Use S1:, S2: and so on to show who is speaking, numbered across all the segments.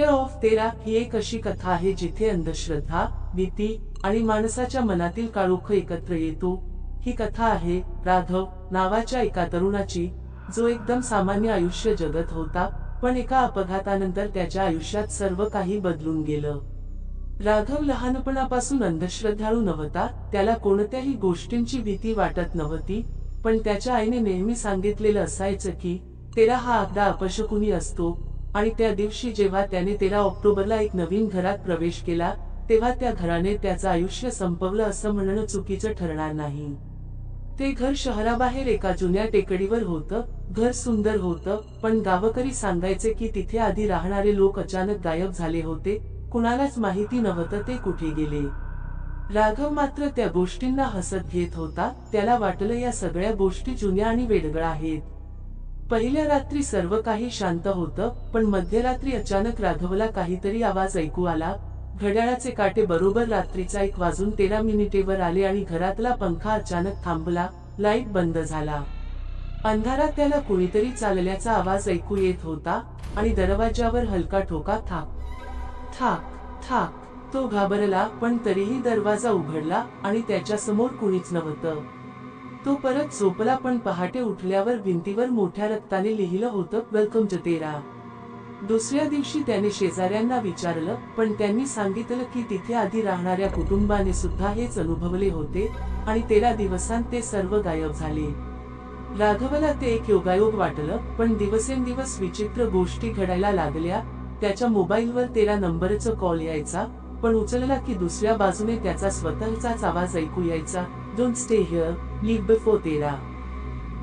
S1: Fear of तेरा ही एक अशी कथा आहे जिथे अंधश्रद्धा भीती आणि माणसाच्या मनातील काळोख एकत्र येतो. ही कथा आहे राघव नावाच्या एका तरुणाची जो एकदम सामान्य आयुष्य जगत होता पण एका अपघातानंतर त्याच्या आयुष्यात सर्व काही बदलून गेलं. राघव लहानपणापासून अंधश्रद्धाळू नव्हता त्याला कोणत्याही गोष्टींची भीती वाटत नव्हती पण त्याच्या आईने नेहमी सांगितलेलं असायचं की तेरा हा आकडा अपशकुनी असतो आणि त्या दिवशी जेव्हा त्याने तेरा ऑक्टोबरला एक नवीन घरात प्रवेश केला तेव्हा त्या घराने त्याचं आयुष्य संपवलं असं म्हणणं चुकीचं ठरणार नाही. ते घर शहराबाहेर एका जुन्या टेकडीवर होतं घर सुंदर होतं पण गावकरी सांगायचे की तिथे आधी राहणारे लोक अचानक गायब झाले होते कुणालाच माहिती नव्हतं ते कुठे गेले. राघव मात्र त्या गोष्टींना हसत घेत होता त्याला वाटलं या सगळ्या गोष्टी जुन्या आणि वेगळ्या आहेत. पहिल्या रात्री सर्व काही शांत होतं पण मध्यरात्री अचानक राघवला काहीतरी आवाज ऐकू आला. घड्याळाचे काटे बरोबर रात्रीचा एक वाजून तेरा मिनिटेवर आले आणि घरातला पंखा अचानक थांबला. लाइट बंद झाला. अंधारात त्याला कुणीतरी चालल्याचा आवाज ऐकू येत होता आणि दरवाजावर हलका ठोका थाक. थाक थाक. तो घाबरला पण तरीही दरवाजा उघडला आणि त्याच्यासमोर कुणीच नव्हतं. तो परत झोपला पण पहाटे उठल्यावर भिंतीवर मोठ्या रक्ताने लिहिलं होतं वेलकम जतेरा. दुसऱ्या दिवशी त्याने शेजाऱ्यांना विचारलं पण त्यांनी सांगितलं की तिथे आधी राहणाऱ्या कुटुंबाने सुद्धा हेच अनुभवले होते आणि तेरा दिवसांत ते सर्व गायब झाले. राघवला ते एक योगायोग वाटलं पण दिवसेंदिवस विचित्र गोष्टी घडायला लागल्या त्याच्या मोबाईलवर तेरा नंबरचा कॉल यायचा पण उचलला की दुसऱ्या बाजूने त्याचा स्वतःचाच आवाज ऐकू यायचा don't stay here leave before तेरा.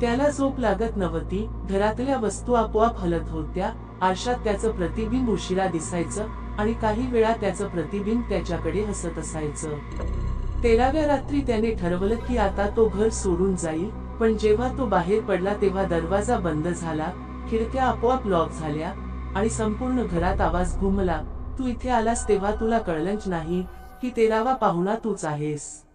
S1: त्याला झोप लागत नव्हती. घरातल्या वस्तू आपोआप हलत होत्या. आरशात त्याचं प्रतिबिंब उशिरा दिसायचं आणि काही वेळा त्याचं प्रतिबिंब त्याच्याकडे हसत असायचं. तेराव्या रात्री त्याने ठरवलं की आता तो घर सोडून जाईल पण जेव्हा तो बाहेर पडला तेव्हा दरवाजा बंद झाला खिडक्या आपोआप लॉक झाल्या आणि संपूर्ण घरात आवाज घुमला तू इथे आलास तेव्हा तुला कळलंच नाही की तेरावा पाहुणा तूच आहेस.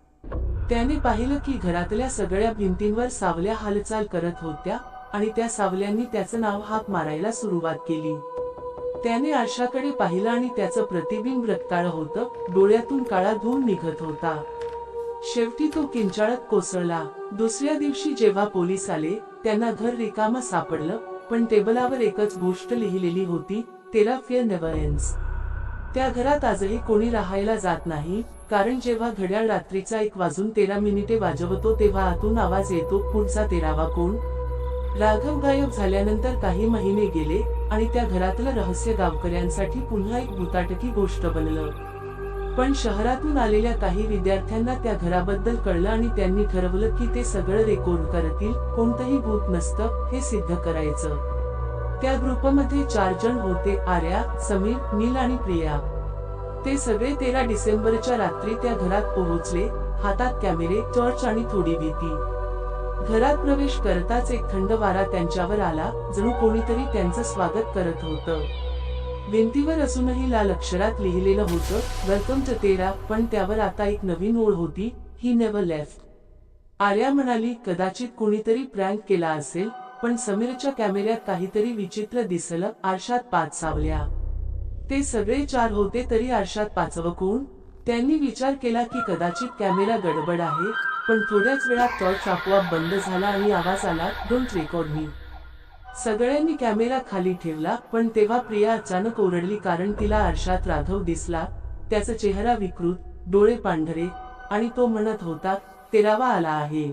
S1: त्याने पाहिलं की घरातल्या सगळ्या भिंतींवर सावल्या हालचाल करत होत्या आणि त्या सावल्यांनी त्याचं नाव हाक मारायला सुरुवात केली. त्याने आरशाकडे पाहिलं आणि त्याचं प्रतिबिंब रक्ताळ होतं डोळ्यातून काळा धूम निघत होता. शेवटी तो किंचाळत कोसळला. दुसऱ्या दिवशी जेव्हा पोलीस आले त्यांना घर रिकामं सापडलं पण टेबलावर एकच गोष्ट लिहिलेली होती तेरा फिअर नेव्हर एन्स त्या घरात आजही कोणी राहायला जात नाही कारण जेव्हा घड्याळ रात्रीचा एक वाजून तेरा मिनिटे वाजवतो तेव्हा आतून आवाज येतो पुढचा तेरावा कोण? राघव गायब झाल्यानंतर काही महिने गेले आणि त्या घरातलं रहस्य गावकऱ्यांसाठी पुन्हा एक भूताटकी गोष्ट बनलं. पण शहरातून आलेल्या काही विद्यार्थ्यांना त्या घराबद्दल कळलं आणि त्यांनी ठरवलं की ते सगळं रेकॉर्ड करतील कोणतंही भूत नसतं हे सिद्ध करायचं. त्या ग्रुपमध्ये चार जण होते आर्या समीर नील आणि प्रिया. ते सगळे तेरा डिसेंबरच्या रात्री त्या घरात पोहोचले हातात कॅमेरे टॉर्च आणि थोडी भीती. घरात प्रवेश करताच एक थंड वारा त्यांच्यावर आला जणू कोणीतरी त्यांचं स्वागत करत होतं. भिंतीवर असूनही लाल अक्षरात लिहिलेलं होतं वेलकम टू तेरा पण त्यावर आता एक नवीन ओळ होती ही नेव्हर लेफ्ट आर्या म्हणाली कदाचित कोणीतरी प्रँक केला असेल पण समीरच्या कॅमेऱ्यात काहीतरी विचित्र दिसलं. आरशात पाच सावल्या ते सगळे चार होते तरी आरशात पाचवं कोण? त्यांनी विचार केला की कदाचित कॅमेरा गडबड आहे पण थोड्याच वेळात टॉर्च आपोआप बंद झाला आणि आवाज आला डोंट रेकॉर्ड मी सगळ्यांनी कॅमेरा खाली ठेवला पण तेव्हा प्रिया अचानक ओरडली कारण तिला आरशात राघव दिसला. त्याचा चेहरा विकृत डोळे पांढरे आणि तो म्हणत होता तेरावा आला आहे.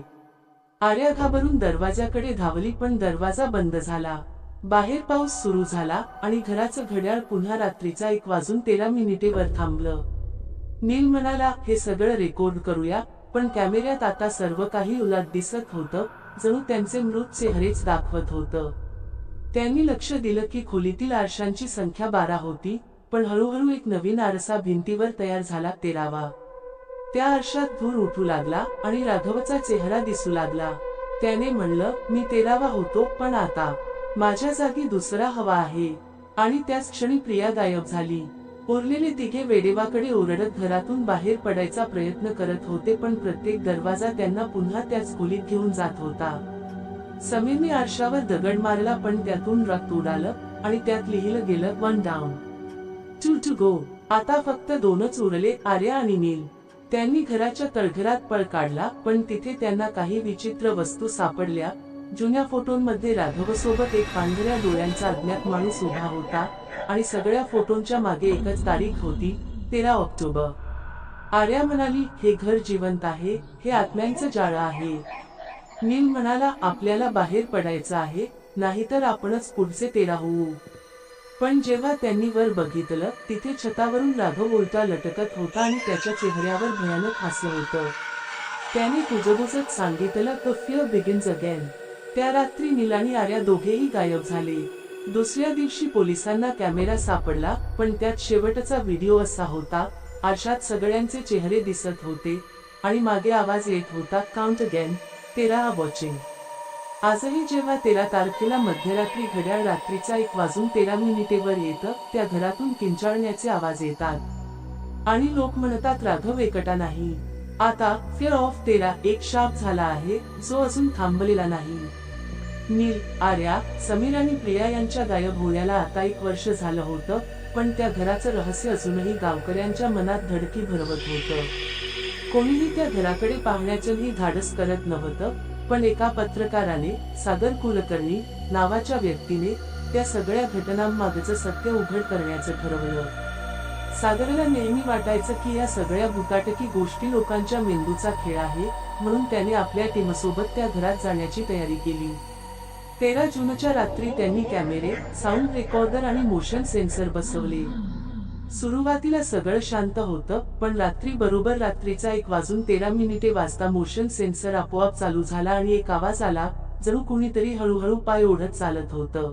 S1: आर्या घाबरून दरवाजाकडे धावली पण दरवाजा बंद झाला. बाहेर पाऊस सुरू झाला आणि घराचं घड्याळ पुन्हा रात्रीचा एक वाजून तेरा मिनिटेवर थांबलं. नील म्हणाला हे सगळं रेकॉर्ड करूया पण कॅमेऱ्यात आता सर्व काही उलट दिसत होतं जणू त्यांचे मृत चेहरेच दाखवत होतं. त्यांनी लक्ष दिलं की खोलीतील आरशांची संख्या बारा होती पण हळूहळू एक नवीन आरसा भिंतीवर तयार झाला तेरावा. त्या आरशात धूर उठू लागला आणि राघवचा चेहरा दिसू लागला. त्याने म्हणलं मी तेरावा होतो पण आता माझ्या जागी दुसरा हवा आहे. आणि त्याच क्षणी प्रिया गायब झाली. उरलेले तिघे वेडेवाकडे ओरडत घरातून बाहेर पडायचा प्रयत्न करत होते पण प्रत्येक दरवाजा त्यांना पुन्हा त्याच खोलीत घेऊन जात होता. समीरने आरशावर दगड मारला पण त्यातून रक्त उडालं आणि त्यात लिहिलं गेलं one down two to go आता फक्त दोनच उरले आर्या आणि नील. त्यांनी घराच्या तळघरात पळ काढला पण तिथे त्यांना काही विचित्र वस्तू सापडल्या. जुन्या फोटोंमध्ये राघवसोबत एक पांढऱ्या डोळ्यांचा अज्ञात माणूस उभा होता आणि सगळ्या फोटोंच्या मागे एकच तारीख होती तेरा ऑक्टोबर. आर्या म्हणाली हे घर जिवंत आहे हे आत्म्यांचं जाळं आहे. नील म्हणाला आपल्याला बाहेर पडायचं आहे नाहीतर आपणच पुढचे तेरा होऊ. पण जेव्हा त्यांनी वर बघितलं तिथे छतावरून राघव उलटा लटकत होता आणि त्याच्या चेहऱ्यावर भयानक हास्य होतं. त्याने कुजबुजत सांगितलं द फिअर बिगिन्स अगेन त्या रात्री निलानी आर्या दोघेही गायब झाले. दुसऱ्या दिवशी पोलिसांना कॅमेरा सापडला पण त्यात शेवटचा व्हिडिओ असा होता आरशात सगळ्यांचे चेहरे दिसत होते आणि मागे आवाज येत होता काउंट अगेन तेरा वॉचिंग आजही जेव्हा तेरा तारखेला मध्यरात्री घड्याळ रात्रीचा एक वाजून तेरा मिनिटेवर येतं त्या घरातून किंचाळण्याचे आवाज येतात. आणि लोक म्हणतात राघव एकटा नाही. आता फिअर ऑफ तेरा एक शाप झाला आहे जो अजून थांबलेला नाही. नील आर्या समीर आणि प्रिया यांच्या गायब होण्याला आता एक वर्ष झालं होतं पण त्या घराचं रहस्य अजूनही गावकऱ्यांच्या मनात धडकी भरवत होतं. कोणीही त्या घराकडे पाहण्याचंही धाडस करत नव्हतं पण एका पत्रकाराने सागर कुलकर्णी नावाच्या व्यक्तीने त्या सगळ्या घटनांमागचं सत्य उघड करण्याचं ठरवलं. सागरला नेहमी वाटायचं की या सगळ्या भुकाटकी गोष्टी लोकांच्या मेंदूचा खेळ आहे म्हणून त्याने आपल्या टीमसोबत त्या घरात जाण्याची तयारी केली. तेरा जूनच्या रात्री त्यांनी कॅमेरे साऊंड रेकॉर्डर आणि मोशन सेन्सर बसवले. सुरुवातीला सगळं शांत होतं पण रात्री बरोबर रात्रीचा एक वाजून तेरा मिनिटे वाजता मोशन सेन्सर आपोआप चालू झाला आणि एक आवाज आला जणू कुणीतरी हळूहळू पाय ओढत चालत होतं.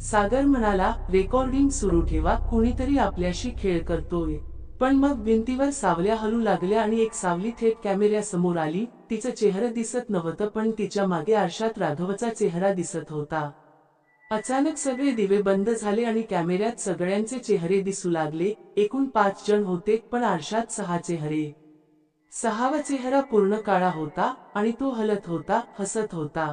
S1: सागर म्हणाला रेकॉर्डिंग सुरू ठेवा कुणीतरी आपल्याशी खेळ करतोय. पण मग भिंतीवर सावल्या हलू लागल्या आणि एक सावली थेट कॅमेऱ्यासमोर आली तिचं चेहरं दिसत नव्हतं पण तिच्यामागे आरशात राघवचा चेहरा दिसत होता. अचानक सगळे दिवे बंद झाले आणि कॅमेऱ्यात सगळ्यांचे चेहरे दिसू लागले. एकूण पाच जण होते पण आरशात सहा चेहरे. सहावा चेहरा पूर्ण काळा होता आणि तो हलत होता हसत होता.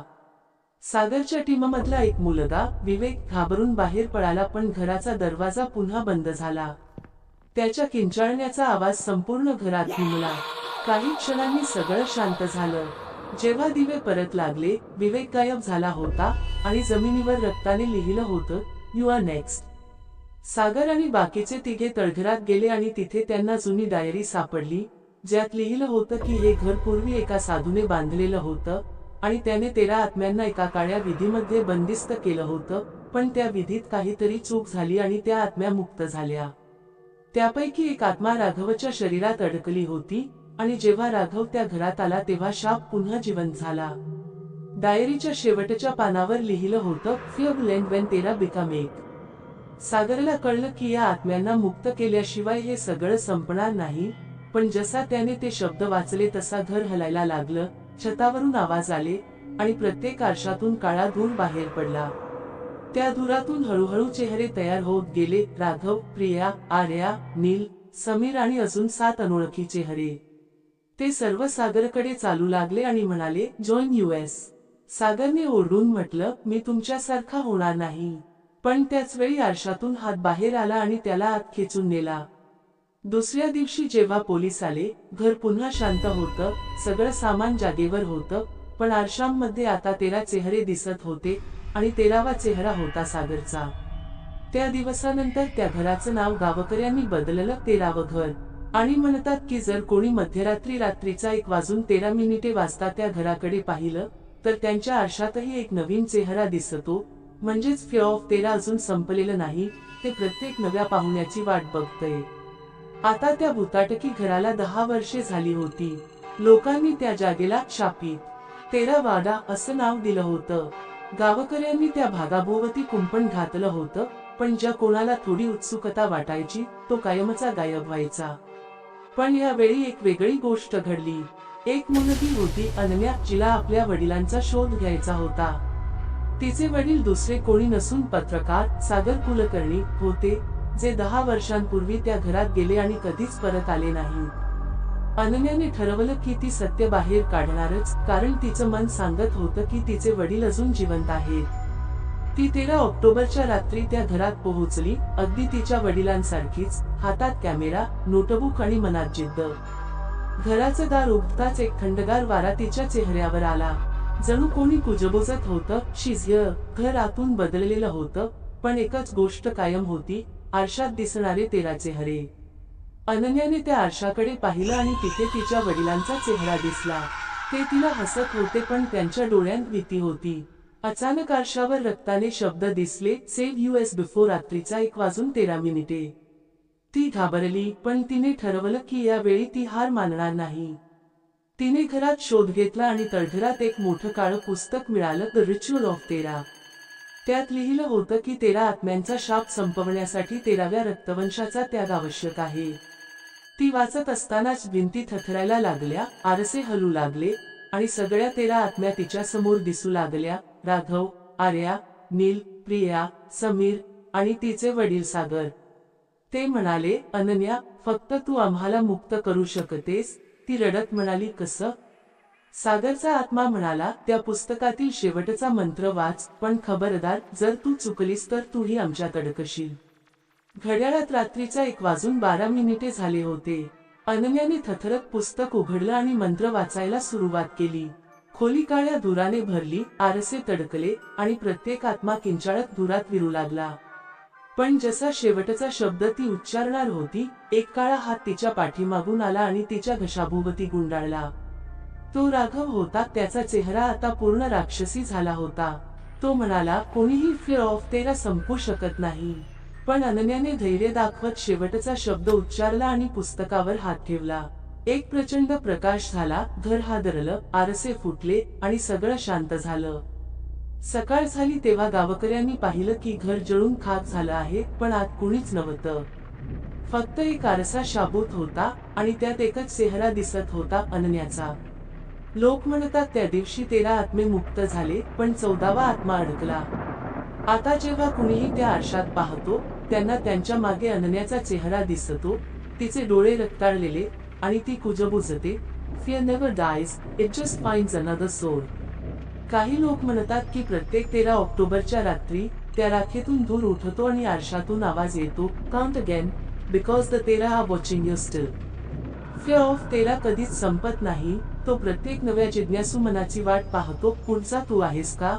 S1: सागरच्या टीममधला एक मुलगा विवेक घाबरून बाहेर पळाला पण घराचा दरवाजा पुन्हा बंद झाला. त्याच्या किंचाळण्याचा आवाज संपूर्ण घरात घुमला काही क्षणांनी सगळं शांत झालं. जेव्हा दिवे परत लागले विवेक गायब झाला होता आणि जमिनीवर रक्ताने लिहिलं होतं यू आर नेक्स्ट सागर आणि बाकीचे तिघे तळघरात गेले आणि तिथे त्यांना जुनी डायरी सापडली ज्यात लिहिलं होतं की हे घर पूर्वी एका साधूने बांधलेलं होतं आणि त्याने तेरा आत्म्यांना एका काळ्या विधीमध्ये बंदिस्त केलं होतं पण त्या विधीत काहीतरी चूक झाली आणि त्या आत्म्या मुक्त झाल्या. त्यापैकी एक आत्मा राघवच्या शरीरात अडकली होती आणि जेव्हा राघव त्या घरात आला तेव्हा शाप पुन्हा जिवंत झाला. डायरीच्या शेवटच्या पानावर लिहिलं होतं फ्युग लेंड वेन तेरा बिकम एक सागरला कळलं की या आत्म्यांना मुक्त केल्याशिवाय हे सगळं संपणार नाही पण जसा त्याने ते शब्द वाचले तसा घर हलायला लागलं छतावरून आवाज आले आणि प्रत्येक आरशातून काळा धूर बाहेर पडला. त्या धुरातून हळूहळू चेहरे तयार होत गेले राघव प्रिया आर्या नील समीर आणि अजून सात अनोळखी चेहरे. ते सर्व सागरकडे चालू लागले आणि म्हणाले जॉईन युएस सागरने ओरडून म्हटलं मी तुमच्यासारखा होणार नाही. पण त्याच वेळी आरशातून हात बाहेर आला आणि त्याला आत खेचून नेला. दुसऱ्या दिवशी जेव्हा पोलीस आले घर पुन्हा शांत होतं सगळं सामान जागेवर होतं पण आरशांमध्ये आता तेरा चेहरे दिसत होते आणि तेरावा चेहरा होता सागरचा. त्या दिवसानंतर त्या घराचं नाव गावकऱ्यांनी बदललं तेरावं घर. आणि म्हणतात की जर कोणी मध्यरात्री रात्रीचा एक वाजून तेरा मिनिटे वाजता त्या घराकडे पाहिलं तर त्यांच्या आरशातही एक नवीन चेहरा दिसतो. म्हणजेच फे ऑफ तेरा अजून संपलेलं नाही ते प्रत्येक नव्या पाहुण्याची वाट बघतय. आता त्या भुताटकी घराला दहा वर्षे झाली होती. लोकांनी त्या जागेला शापित. तेरा वाडा असं नाव दिलं होतं. गावकऱ्यांनी त्या भागाभोवती कुंपण घातलं होतं पण ज्या कोणाला थोडी उत्सुकता वाटायची तो कायमचा गायब व्हायचा. पण यावेळी एक वेगळी गोष्ट घडली. एक मुलगी होती अनन्या जिला आपल्या वडिलांचा शोध घ्यायचा होता. तिचे वडील दुसरे कोणी नसून पत्रकार सागर कुलकर्णी होते जे दहा वर्षांपूर्वी त्या घरात गेले आणि कधीच परत आले नाही. अनन्याने ठरवलं की ती सत्य बाहेर काढणारच कारण तिचं मन सांगत होतं की तिचे वडील अजून जिवंत आहेत. ती तेरा ऑक्टोबरच्या रात्री त्या घरात पोहोचली. अगदी तिच्या वडिलांसारखीच हातात कॅमेरा नोटबुक आणि मनात जिद्द. घराचं दार उघडताच एक थंडगार वारा तिच्या चेहऱ्यावर आला. जणू कोणी कुजबुजत होतं शिजय घर आतून बदललेलं होतं पण एकच गोष्ट कायम होती आरशात दिसणारे तेरा चेहरे. अनन्याने त्या आरशाकडे पाहिलं आणि तिथे तिच्या वडिलांचा चेहरा दिसला. ते तिला हसत होते पण त्यांच्या डोळ्यांत भीती होती. अचानक आरशावर रक्ताने शब्द दिसले सेव्ह यू एस बिफोर रात्रीचा एक वाजून तेरा मिनिटे. ती घाबरली पण तिने ठरवलं की यावेळी ती हार मानणार नाही. तिने घरात शोध घेतला आणि तळघरात एक मोठं काळं पुस्तक मिळालं द रिच्युअल ऑफ तेरा त्यात लिहिलं होतं की तेरा आत्म्यांचा शाप संपवण्यासाठी तेराव्या रक्तवंशाचा त्याग आवश्यक आहे. ती वाचत असतानाच भिंती थथरायला लागल्या आरसे हलू लागले आणि सगळ्या तेरा आत्म्या तिच्या समोर दिसू लागल्या राघव आर्या नील प्रिया समीर आणि तिचे वडील सागर. ते म्हणाले अनन्या फक्त तू आम्हाला मुक्त करू शकतेस. ती रडत म्हणाली कसं? सागरचा आत्मा म्हणाला त्या पुस्तकातील शेवटचा मंत्र वाच पण खबरदार जर तू चुकलीस तर तूही आमच्यात अडकशील घड्याळात रात्रीचा एक वाजून बारा मिनिटे झाले होते. अनन्याने थथरत पुस्तक उघडलं आणि मंत्र वाचायला सुरुवात केली. खोली काळ्या धुराने भरली आरसे तडकले आणि प्रत्येक आत्मा किंचाळत धुरात विरू लागला. पण जसा शेवटचा शब्द ती उच्चारणार होती एक काळा हात तिच्या पाठीमागून आला आणि तिच्या घशाभोवती गुंडाळला. तो राघव होता त्याचा चेहरा आता पूर्ण राक्षसी झाला होता. तो म्हणाला कोणीही फिअर ऑफ तेरा संपू शकत नाही. पण अनन्याने धैर्य दाखवत शेवटचा शब्द उच्चारला आणि पुस्तकावर हात ठेवला. एक प्रचंड प्रकाश झाला घर हादरलं आरसे फुटले आणि सगळं शांत झालं. सकाळ झाली तेव्हा गावकऱ्यांनी पाहिलं की घर जळून खाक झालं आहे पण आत कुणीच नव्हतं. फक्त एक आरसा शाबूत होता आणि त्यात एकच चेहरा दिसत होता अनन्याचा. लोक म्हणतात त्या दिवशी तेरा आत्मे मुक्त झाले पण चौदावा आत्मा अडकला. आता जेव्हा कुणीही त्या आरशात पाहतो त्यांना त्यांच्या मागे अनन्याचा चेहरा दिसतो तिचे डोळे रक्ताळलेले आणि ती कुजबुजते fear never dies it just finds another soul काही लोक म्हणतात की प्रत्येक तेरा ऑक्टोबरच्या रात्री त्या राखेतून धूर उठतो आणि आरशातून आवाज येतो count again because the terror are watching you still fear of terror कधीच संपत नाही तो प्रत्येक नव्या जिज्ञासू मनाची वाट पाहतो पुढचा तू आहेस का?